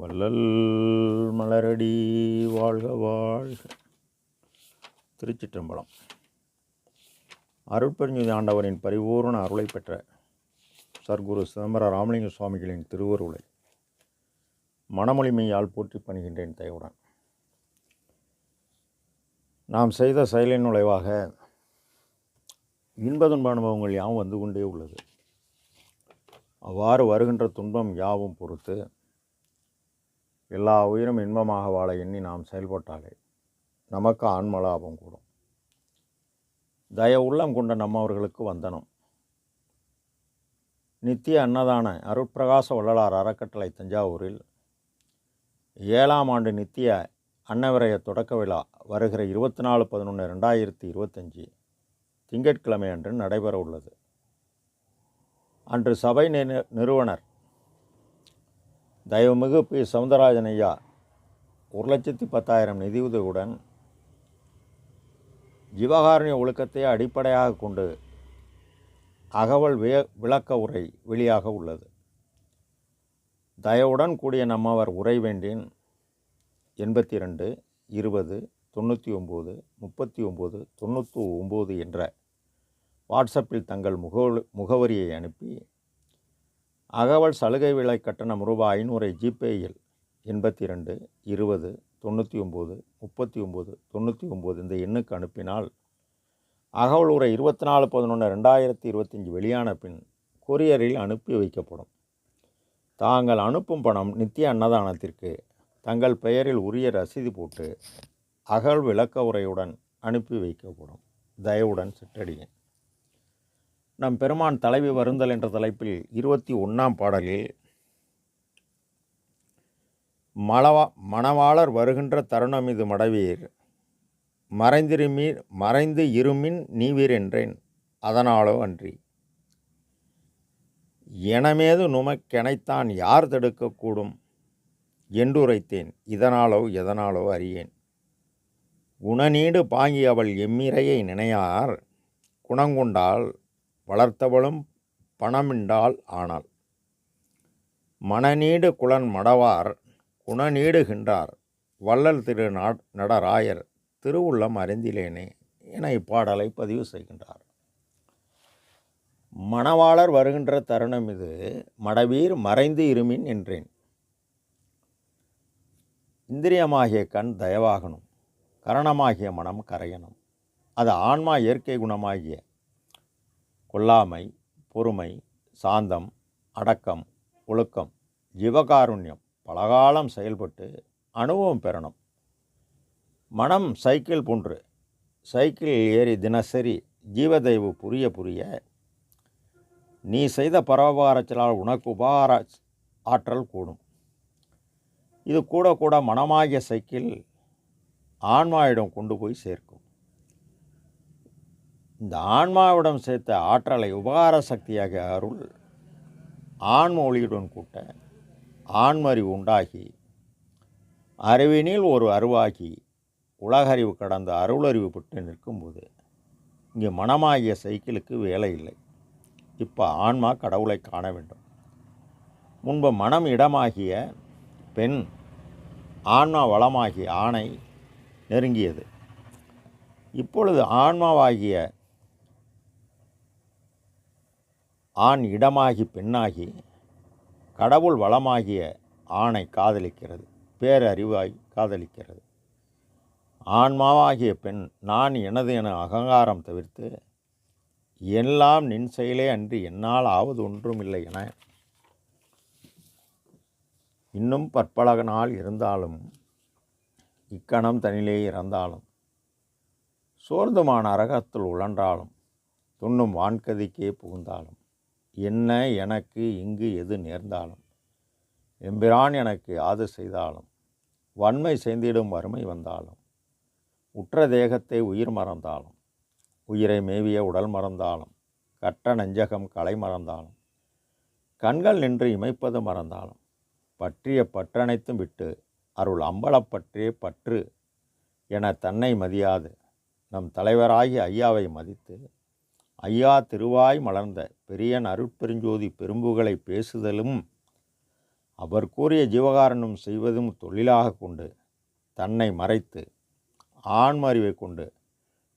வள்ளல் மலரடி வாழ்க வாழ்க. திருச்சிற்றம்பலம். அருட்பெருஞ்சுதி ஆண்டவரின் பரிபூர்ண அருளை பெற்ற சர்க்குரு சிதம்பர ராமலிங்க சுவாமிகளின் திருவருளை மனமொழிமையால் போற்றி பணிகின்றேன் தயவுடன். நாம் செய்த செயலின் நுழைவாக இன்ப துன்ப அனுபவங்கள் யாவும் வந்து கொண்டே உள்ளது. அவ்வாறு வருகின்ற துன்பம் யாவும் பொறுத்து எல்லா உயிரும் இன்பமாக வாழ எண்ணி நாம் செயல்பட்டாலே நமக்கு ஆன்மலாபம் கூடும். தய உள்ளம் கொண்ட நம்மவர்களுக்கு வந்தனம். நித்திய அன்னதான அருட்பிரகாச வள்ளலார் அறக்கட்டளை தஞ்சாவூரில் ஏழாம் ஆண்டு நித்திய அன்னவிரய தொடக்க விழா வருகிற இருபத்தி நாலு பதினொன்று ரெண்டாயிரத்தி இருபத்தஞ்சி திங்கட்கிழமை அன்று நடைபெற உள்ளது அன்று சபை நிறு- நிறுவனர் தயவுமிகு பி. சவுந்தரராஜன் ஐயா ஒரு லட்சத்தி பத்தாயிரம் நிதியுதவியுடன் ஜீவகாருண்ய ஒழுக்கத்தை அடிப்படையாக கொண்டு அகவல் விய விளக்க உரை வெளியாக உள்ளது. தயவுடன் கூடிய நம்மவர் உரை வேண்டின் எண்பத்தி ரெண்டு இருபது தொண்ணூற்றி ஒம்பது முப்பத்தி ஒம்பது தொண்ணூற்றி ஒம்பது என்ற வாட்ஸ்அப்பில் தங்கள் முகவ முகவரியை அனுப்பி அகவல் சலுகை விலை கட்டணம் ரூபாய் ஐநூறை ஜிபேயில் எண்பத்தி ரெண்டு இருபது தொண்ணூற்றி ஒம்பது முப்பத்தி ஒம்பது தொண்ணூற்றி ஒம்பது இந்த எண்ணுக்கு அனுப்பினால் அகவல் உரை இருபத்தி நாலு பதினொன்று ரெண்டாயிரத்தி இருபத்தஞ்சி வெளியான பின் கொரியரில் அனுப்பி வைக்கப்படும். தாங்கள் அனுப்பும் பணம் நித்திய அன்னதானத்திற்கு தங்கள் பெயரில் உரிய ரசீது போட்டு அகல் விளக்க உரையுடன் அனுப்பி வைக்கப்படும். தயவுடன் சிற்றடியேன் நம் பெருமான் தலைவி வருந்தல் என்ற தலைப்பில் இருபத்தி ஒன்றாம் பாடலில் மலவா மணவாளர் வருகின்ற தருணம் இது மடவீர். மறைந்திருமீர் மறைந்து இருமின் நீவீர் என்றேன். அதனாலோ அன்றி. எனமேது நுமக்கெனைத்தான் யார் தடுக்கக்கூடும் என்றுரைத்தேன். இதனாலோ எதனாலோ அறியேன். குணநீடு பாங்கி அவள் எம்மிரையை நினையார். குணங்கொண்டால் வளர்த்தவளும் பணமிண்டால் ஆனாள் மணநீடு குலன் மடவார் குணநீடுகின்றார். வள்ளல் திரு நடராயர் திருவுள்ளம் அறிந்திலேனே என இப்பாடலை பதிவு செய்கின்றார். மணவாளர் வருகின்ற தருணம் இது மடவீர் மறைந்து இருமின் என்றேன் இந்திரியமாகிய கண் தயவாகணும் கரணமாகிய மனம் கரையணும். அது ஆன்மா இயற்கை குணமாகிய கொல்லாமை பொறுமை சாந்தம் அடக்கம் ஒழுக்கம் ஜீவகாருண்யம் பலகாலம் செயல்பட்டு அனுபவம் பெறணும். மனம் சைக்கிள் போன்று. சைக்கிளில் ஏறி தினசரி ஜீவதெய்வு புரிய புரிய நீ செய்த பரோபகாரத்தினால் உனக்கு உபகார ஆற்றல் கூடும். இது கூட கூட மனமாகிய சைக்கிள் ஆன்மாயிடம் கொண்டு போய் சேர்க்கும். இந்த ஆன்மாவிடம் சேர்த்த ஆற்றலை உபகார சக்தியாக அருள் ஆன்ம ஒளியுடன் கூட்ட ஆன்மறிவு உண்டாகி அறிவினில் ஒரு அருவாகி உலகறிவு கடந்த அருளறிவு பெற்று நிற்கும்போது இங்கே மனமாகிய சைக்கிளுக்கு வேலை இல்லை. இப்போ ஆன்மா கடவுளை காண வேண்டும். முன்பு மனம் இடமாகிய பெண் ஆன்மா வளமாகிய ஆணை நெருங்கியது. இப்பொழுது ஆன்மாவாகிய ஆண் இடமாகி பெண்ணாகி கடவுள் வளமாகிய ஆணை காதலிக்கிறது. பேரறிவாய் காதலிக்கிறது. ஆன்மாவாகிய பெண் நான் எனது என அகங்காரம் தவிர்த்து எல்லாம் நின் செயலே அன்றி என்னால் ஆவது ஒன்றுமில்லை என இன்னும் பற்பல நாள் இருந்தாலும் இக்கணம் தனிலே இறந்தாலும் சோர்ந்துமான அரகத்தில் உழன்றாலும் துண்ணும் வான்கதிக்கே புகுந்தாலும் என்ன எனக்கு இங்கு எது நேர்ந்தாலும். எம்பிரான் எனக்கு யாது செய்தாலும். வன்மை செய்திடும் வறுமை வந்தாலும். உற்ற தேகத்தை உயிர் மறந்தாலும். உயிரை மேவிய உடல் மறந்தாலும். கற்ற நெஞ்சகம் கலை மறந்தாலும். கண்கள் நின்று இமைப்பது மறந்தாலும். பற்றிய பற்றனைத்தும் விட்டு அருள் அம்பலப்பற்றே பற்று. என தன்னை மதியாது. நம் தலைவராகி ஐயாவை மதித்து ஐயா திருவாய் மலர்ந்த பெரியன் அருட்பெருஞ்சோதி பெரும்புகளை பேசுதலும் அவர் கூறிய ஜீவகாரணம் செய்வதும் தொழிலாக கொண்டு தன்னை மறைத்து ஆண்மறிவை கொண்டு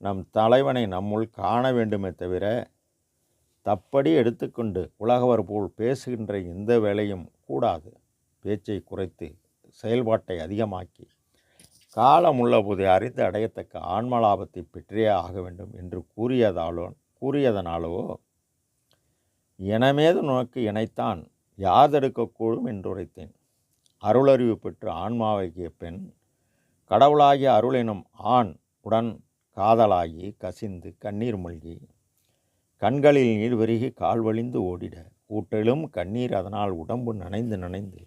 நம் தலைவனை நம்முள் காண வேண்டுமே தவிர தப்படி எடுத்துக்கொண்டு உலகவர் போல் பேசுகின்ற எந்த வேலையும் கூடாது. பேச்சை குறைத்து செயல்பாட்டை அதிகமாக்கி காலம் உள்ள போதை அறிந்து அடையத்தக்க ஆன்மலாபத்தை பெற்றே ஆக வேண்டும் என்று கூறியதாலும் கூறியதனாலோ எனமேது உனக்கு இணைத்தான் யாதெடுக்கக்கூடும் என்றுரைத்தேன். அருளறிவு பெற்று ஆன்மாவாகிய பெண் கடவுளாகிய அருளினும் ஆண் உடன் காதலாகி கசிந்து கண்ணீர் மல்கி கண்களில் நீர் பெருகி கால் வழிந்து ஓடிட கூட்டலும் கண்ணீர் அதனால் உடம்பு நனைந்து நனைந்து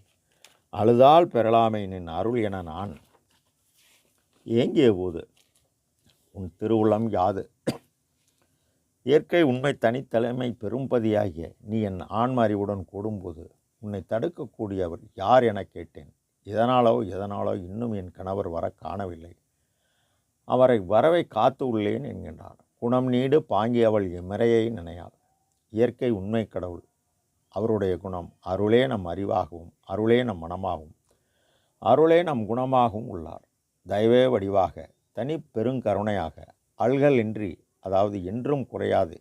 அழுதால் பெறலாமை நின் அருள் என நான் ஏங்கிய போது உன் திருவுள்ளம் யாது? இயற்கை உண்மை தனித்தலைமை பெரும்பதியாகிய நீ என் ஆண்மறிவுடன் கூடும்போது உன்னை தடுக்கக்கூடியவர் யார் என கேட்டேன். இதனாலோ எதனாலோ இன்னும் என் கணவர் வர காணவில்லை. அவரை வரவை காத்து உள்ளேன் என்கின்றார் குணம் நீடு பாங்கி அவள் எம்மிரையை நினையாள். இயற்கை உண்மை கடவுள் அவருடைய குணம் அருளே நம் அறிவாகவும் அருளே நம் மனமாகவும் அருளே நம் குணமாகவும் உள்ளார். தயவே வடிவாக தனி பெருங்கருணையாக அல்கள் இன்றி அதாவது என்றும் குறையாது.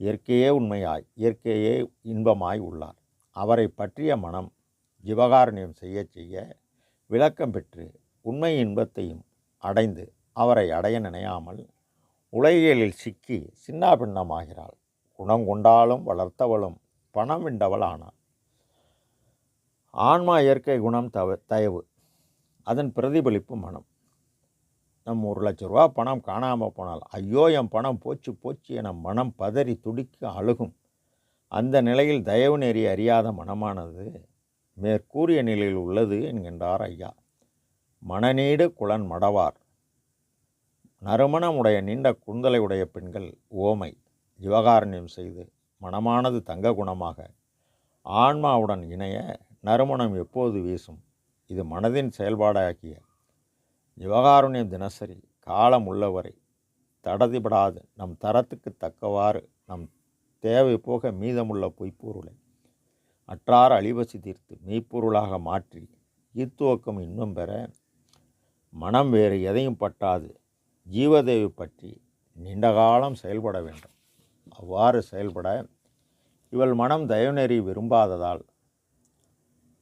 இயற்கையே உண்மையாய் இயற்கையே இன்பமாய் உள்ளார். அவரை பற்றிய மனம் ஜிவகாரண்யம் செய்ய செய்ய விளக்கம் பெற்று உண்மை இன்பத்தையும் அடைந்து அவரை அடைய நினையாமல் உலகியலில் சிக்கி சின்னாபின்னமாகிறாள் குணம் கொண்டாலும் வளர்த்தவளும் பணம் விண்டவள் ஆனாள் ஆன்மா இயற்கை குணம் தவ தயவு. அதன் பிரதிபலிப்பு மனம். நம்ம ஒரு லட்ச ரூபா பணம் காணாமல் போனால் ஐயோ என் பணம் போச்சு போச்சு என மனம் பதறி துடிக்க அழுகும். அந்த நிலையில் தயவு நெறி அறியாத மனமானது மேற்கூறிய நிலையில் உள்ளது என்கின்றார் ஐயா. மனநீடு குளன் மடவார். நறுமணமுடைய நீண்ட குந்தலை உடைய பெண்கள் ஓமை. ஜிவகாரண்யம் செய்து மனமானது தங்க குணமாக. ஆன்மாவுடன் இணைய நறுமணம் எப்போது வீசும்? இது மனதின் செயல்பாடாகிய ஜிவகாருண்யம் தினசரி காலம் உள்ளவரை தடதிபடாது. நம் தரத்துக்கு தக்கவாறு நம் தேவை போக மீதமுள்ள பொய்ப்பொருளை அற்றார் அழிவசி தீர்த்து மெய்ப்பொருளாக மாற்றி ஈத்துவக்கம் இன்பம் பெற மனம் வேறு எதையும் பட்டாது. ஜீவதேவி பற்றி நீண்ட காலம் செயல்பட வேண்டும். அவ்வாறு செயல்பட இவள் மனம் தயவுநெறி விரும்பாததால்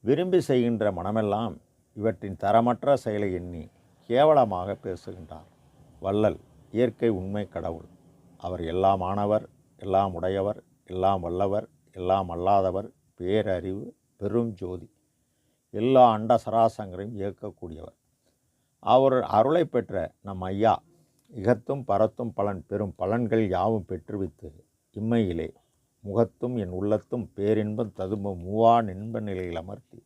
விரும்பி செய்கின்ற மனமெல்லாம் இவற்றின் தரமற்ற செயலை எண்ணி கேவலமாக பேசுகின்றார். வள்ளல் இயற்கை உண்மை கடவுள். அவர் எல்லாமானவர் எல்லாம் உடையவர் எல்லாம் வல்லவர் எல்லாம் அல்லாதவர் பேரறிவு பெரும் ஜோதி. எல்லா அண்ட சராசங்களையும் இயக்கக்கூடியவர். அவர் அருளை பெற்ற நம் ஐயா இகத்தும் பரத்தும் பலன் பெரும் பலன்கள் யாவும் பெற்றுவித்து இம்மையிலே முகத்தும் என் உள்ளத்தும் பேரின்பம் ததும்பும் மூவா நின்ப நிலையில் அமர்த்தி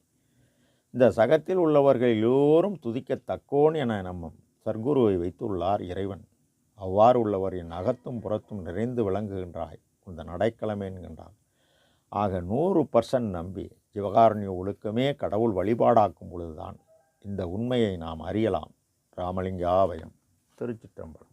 இந்த சகத்தில் உள்ளவர்கள் எல்லோரும் துதிக்கத்தக்கோன் என நம்ம சர்க்குருவை வைத்துள்ளார் இறைவன். அவ்வாறு உள்ளவர் என் அகத்தும் புறத்தும் நிறைந்து விளங்குகின்றாய். இந்த நடைக்கிழமை என்கின்றார் ஆக நூறு பர்சன்ட் நம்பி ஜிவகாரண்ய ஒழுக்கமே கடவுள் வழிபாடாக்கும் பொழுதுதான் இந்த உண்மையை நாம் அறியலாம். ராமலிங்காவயம் திருச்சிற்றம்பலம்.